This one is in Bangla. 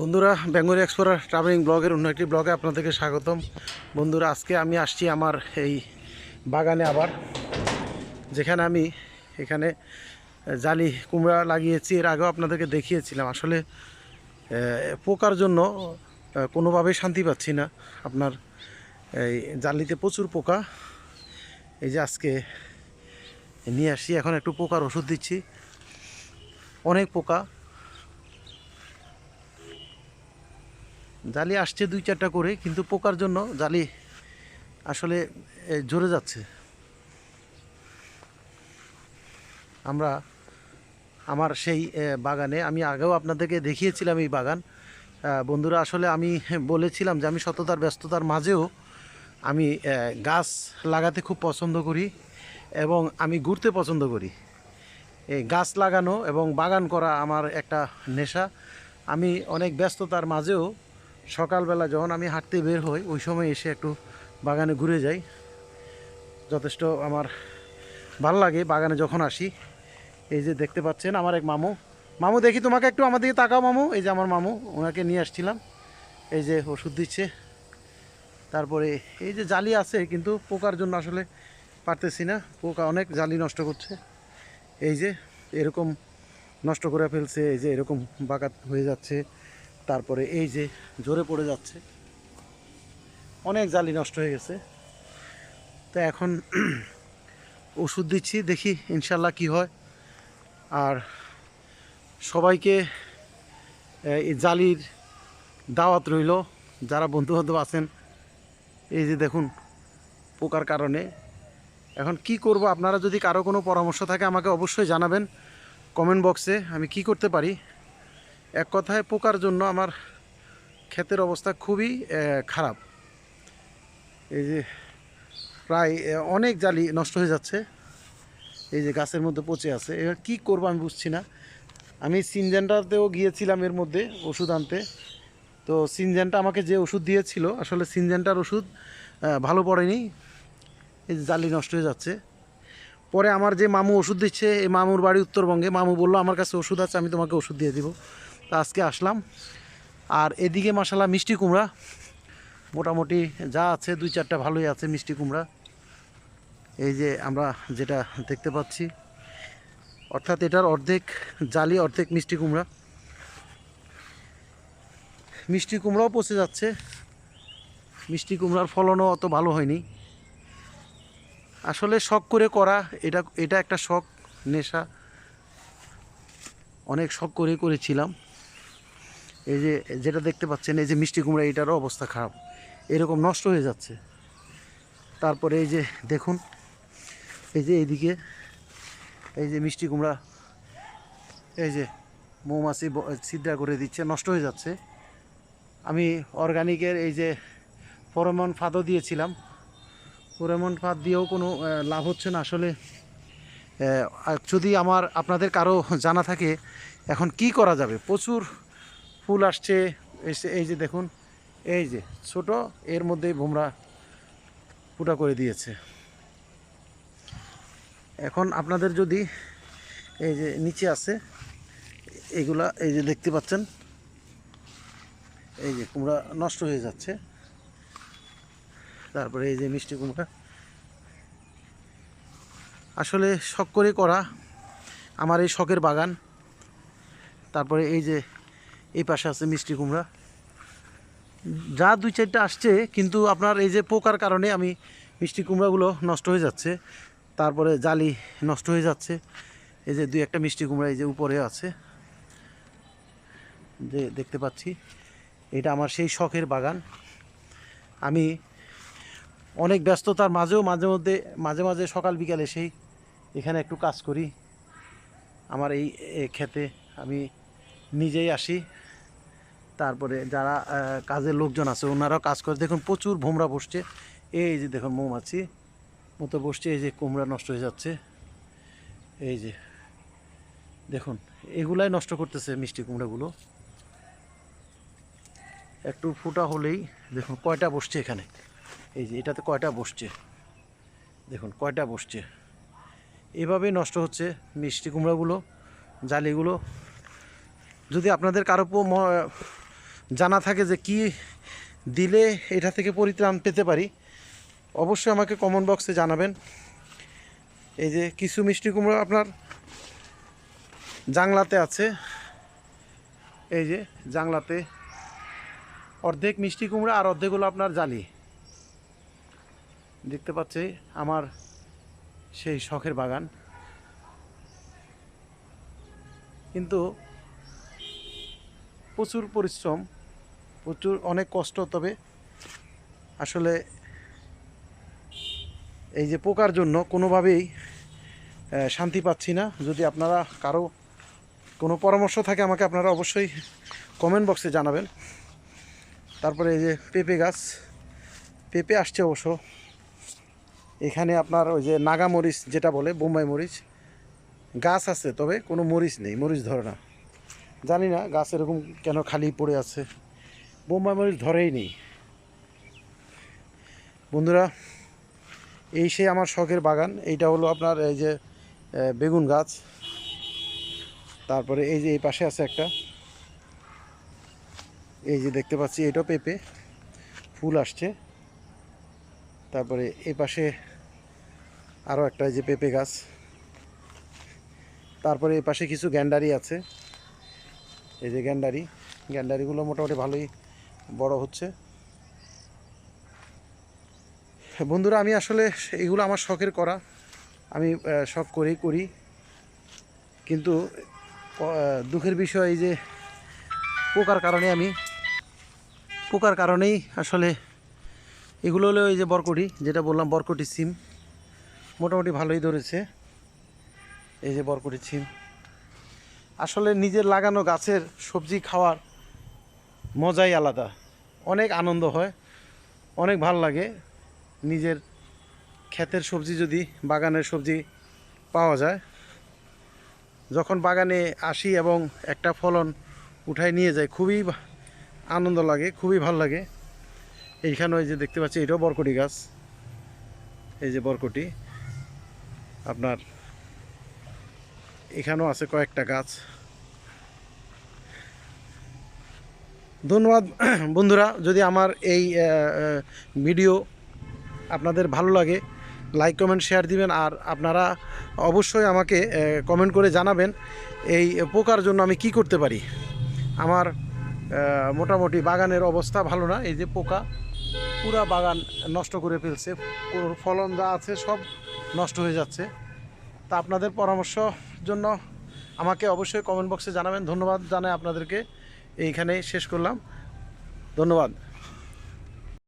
বন্ধুরা, বেঙ্গলি এক্সপ্লোরার ট্রাভেলিং ব্লগের অন্য একটি ব্লগে আপনাদেরকে স্বাগতম। বন্ধুরা, আজকে আমি আসছি আমার এই বাগানে আবার, যেখানে আমি এখানে জালি কুমড়া লাগিয়েছি। এর আগেও আপনাদেরকে দেখিয়েছিলাম। আসলে পোকার জন্য কোনোভাবেই শান্তি পাচ্ছি না। আপনার এই জালিতে প্রচুর পোকা। এই যে আজকে নিয়ে আসছি। এখন একটু পোকার ওষুধ দিচ্ছি। অনেক পোকা। জালি আসছে দুই চারটা করে, কিন্তু পোকার জন্য জালি আসলে ঝরে যাচ্ছে। আমরা, আমার সেই বাগানে, আমি আগেও আপনাদেরকে দেখিয়েছিলাম এই বাগান। বন্ধুরা, আসলে আমি বলেছিলাম যে আমি সততার ব্যস্ততার মাঝেও আমি গাছ লাগাতে খুব পছন্দ করি এবং আমি ঘুরতে পছন্দ করি। এই গাছ লাগানো এবং বাগান করা আমার একটা নেশা। আমি অনেক ব্যস্ততার মাঝেও সকালবেলা যখন আমি হাঁটতে বের হই, ওই সময় এসে একটু বাগানে ঘুরে যাই। যথেষ্ট আমার ভালো লাগে বাগানে যখন আসি। এই যে দেখতে পাচ্ছেন আমার এক মামু। মামু, দেখি তোমাকে একটু আমার দিকে তাকাও মামু। এই যে আমার মামু, ওনাকে নিয়ে আসছিলাম। এই যে ওষুধ দিচ্ছে। তারপরে এই যে জালি আছে, কিন্তু পোকার জন্য আসলে পারতেছি না। পোকা অনেক জালি নষ্ট করছে। এই যে এরকম নষ্ট করে ফেলছে, এই যে এরকম বাঁকা হয়ে যাচ্ছে। তারপরে এই যে জোরে পড়ে যাচ্ছে, অনেক জালি নষ্ট হয়ে গেছে। তো এখন ওষুধ দিচ্ছি, দেখি ইনশাল্লাহ কি হয়। আর সবাইকে এই জালির দাওয়াত রইল, যারা বন্ধু বান্ধব আছেন, এই যে দেখুন, পোকার কারণে। এখন কি করব, আপনারা যদি কারও কোনো পরামর্শ থাকে আমাকে অবশ্যই জানাবেন, কমেন্ট বক্সে আমি কি করতে পারি। এক কথায় পোকার জন্য আমার ক্ষেতের অবস্থা খুবই খারাপ। এই যে প্রায় অনেক জালি নষ্ট হয়ে যাচ্ছে। এই যে গাছের মধ্যে পচে আছে। এবার কী করব আমি বুঝছি না। আমি সিনজেন্টাতেও গিয়েছিলাম এর মধ্যে ওষুধ আনতে। তো সিনজেন্টা আমাকে যে ওষুধ দিয়েছিল, আসলে সিনজেন্টার ওষুধ ভালো পড়েনি। এই যে জালি নষ্ট হয়ে যাচ্ছে। পরে আমার যে মামু ওষুধ দিচ্ছে, এই মামুর বাড়ি উত্তরবঙ্গে, মামু বলল, আমার কাছে ওষুধ আছে, আমি তোমাকে ওষুধ দিয়ে দিব। তা আজকে আসলাম। আর এদিকে মশালা মিষ্টি কুমড়া। মোটামুটি যা আছে, দুই চারটা ভালোই আছে মিষ্টি কুমড়া। এই যে আমরা যেটা দেখতে পাচ্ছি, অর্থাৎ এটার অর্ধেক জালি, অর্ধেক মিষ্টি কুমড়া। মিষ্টি কুমড়াও পচে যাচ্ছে। মিষ্টি কুমড়ার ফলনও অত ভালো হয়নি। আসলে শখ করে করা, এটা এটা একটা শখ, নেশা। অনেক শখ করে করেছিলাম। এই যে, যেটা দেখতে পাচ্ছেন, এই যে মিষ্টি কুমড়া, এটারও অবস্থা খারাপ। এরকম নষ্ট হয়ে যাচ্ছে। তারপরে এই যে, দেখুন, এই যে এইদিকে, এই যে মিষ্টি কুমড়া, এই যে মৌমাছি ছিদ্রা করে দিচ্ছে, নষ্ট হয়ে যাচ্ছে। আমি অর্গানিকের এই যে ফরমন ফাদও দিয়েছিলাম। ফোরেমন ফাঁদ দিয়েও কোনো লাভ হচ্ছে না। আসলে যদি আমার, আপনাদের কারও জানা থাকে, এখন কি করা যাবে? প্রচুর ফুল আসছে, এই যে দেখুন, এই যে ছোট, এর মধ্যেই ভোমরা ফুটা করে দিয়েছে। এখন আপনাদের যদি এই যে নিচে আছে, এগুলা এই যে দেখতে পাচ্ছেন, এই যে কুমড়া নষ্ট হয়ে যাচ্ছে। তারপরে এই যে মিষ্টি কুমড়া আসলে শখ করে করা আমার এই শখের বাগান। তারপরে এই যে এই পাশে আছে মিষ্টি কুমড়া। যা দুই চারটা আসছে, কিন্তু আপনার এই যে পোকার কারণে আমি মিষ্টি কুমড়াগুলো নষ্ট হয়ে যাচ্ছে, তারপরে জালি নষ্ট হয়ে যাচ্ছে। এই যে দুই একটা মিষ্টি কুমড়া এই যে উপরে আছে। যে দেখতে পাচ্ছি, এটা আমার সেই শখের বাগান। আমি অনেক ব্যস্ততার মাঝেও মাঝে মধ্যে, মাঝে মাঝে সকাল বিকাল এসেই এখানে একটু কাজ করি। আমার এই ক্ষেতে আমি নিজেই আসি। তারপরে যারা কাজের লোকজন আছে, ওনারাও কাজ করে। দেখুন, প্রচুর ভোমরা বসছে। এই যে দেখুন, মৌমাছি মতো বসছে। এই যে কুমড়া নষ্ট হয়ে যাচ্ছে। এই যে দেখুন, এগুলাই নষ্ট করতেছে মিষ্টি কুমড়াগুলো। একটু ফোটা হলেই দেখুন, কয়টা বসছে এখানে? এই যে এটাতে কয়টা বসছে? দেখুন, কয়টা বসছে? এভাবেই নষ্ট হচ্ছে মিষ্টি কুমড়াগুলো, জালিগুলো। যদি আপনাদের কারও জানা থাকে যে কি দিলে এটা থেকে পরিত্রাণ পেতে পারি, অবশ্যই আমাকে কমেন্ট বক্সে জানাবেন। এই যে কিছু মিষ্টি কুমড়ো আপনার জাংলাতে আছে। এই যে জাংলাতে অর্ধেক মিষ্টি কুমড়া আর অর্ধেক হলো আপনার জালি। দেখতে পাচ্ছি আমার সেই শখের বাগান। কিন্তু প্রচুর পরিশ্রম প্রচুর, অনেক কষ্ট, তবে আসলে এই যে পোকার জন্য কোনোভাবেই শান্তি পাচ্ছি না। যদি আপনারা কারও কোনো পরামর্শ থাকে, আমাকে আপনারা অবশ্যই কমেন্ট বক্সে জানাবেন। তারপরে এই যে পেঁপে গাছ, পেঁপে আসছে অবশ্য। এখানে আপনার ওই যে নাগা মরিচ যেটা বলে, বোম্বাই মরিচ, গাছ আছে, তবে কোনো মরিচ নেই, মরিচ ধরে না। জানি না গাছ এরকম কেন খালি পড়ে আছে। বোম্বাই মরিচ ধরেই নেই। বন্ধুরা, এই সেই আমার শখের বাগান। এইটা হলো আপনার এই যে বেগুন গাছ। তারপরে এই যে এই পাশে আছে একটা। এই যে দেখতে পাচ্ছি, এটাও পেঁপে। ফুল আসছে। তারপরে এই পাশে আরও একটা যে পেঁপে গাছ। তারপরে এই পাশে কিছু গ্যান্ডারি আছে। এই যে গ্যান্ডারি। গ্যান্ডারিগুলো মোটামুটি ভালোই বড় হচ্ছে। বন্ধুরা, আমি আসলে এগুলো আমার শখের করা। আমি শখ করেই করি। কিন্তু দুঃখের বিষয় এই যে, পোকার কারণে আমি, পোকার কারণেই আসলে এগুলো হলো এই যে বরকটি, যেটা বললাম বরকটি সিম। মোটামুটি ভালোই ধরেছে এই যে বরকটি সিম। আসলে নিজের লাগানো গাছের সবজি খাওয়ার মজাই আলাদা। অনেক আনন্দ হয়, অনেক ভালো লাগে। নিজের ক্ষেতের সবজি যদি, বাগানের সবজি পাওয়া যায়, যখন বাগানে আসি এবং একটা ফলন উঠায় নিয়ে যায় খুবই আনন্দ লাগে, খুবই ভালো লাগে। এইখানে ওই যে দেখতে পাচ্ছি, এটাও বরকটি গাছ। এই যে বরকটি। আপনার এখানেও আছে কয়েকটা গাছ। ধন্যবাদ। বন্ধুরা, যদি আমার এই ভিডিও আপনাদের ভালো লাগে, লাইক, কমেন্ট, শেয়ার দিবেন, আর আপনারা অবশ্যই আমাকে কমেন্ট করে জানাবেন এই পোকার জন্য আমি কি করতে পারি। আমার মোটামুটি বাগানের অবস্থা ভালো না, এই যে পোকা পুরা বাগান নষ্ট করে ফেলছে ফলন যা আছে সব নষ্ট হয়ে যাচ্ছে। তা আপনাদের পরামর্শ জন্য আমাকে অবশ্যই কমেন্ট বক্সে জানাবেন। ধন্যবাদ জানাই আপনাদেরকে। এইখানেই শেষ করলাম। ধন্যবাদ।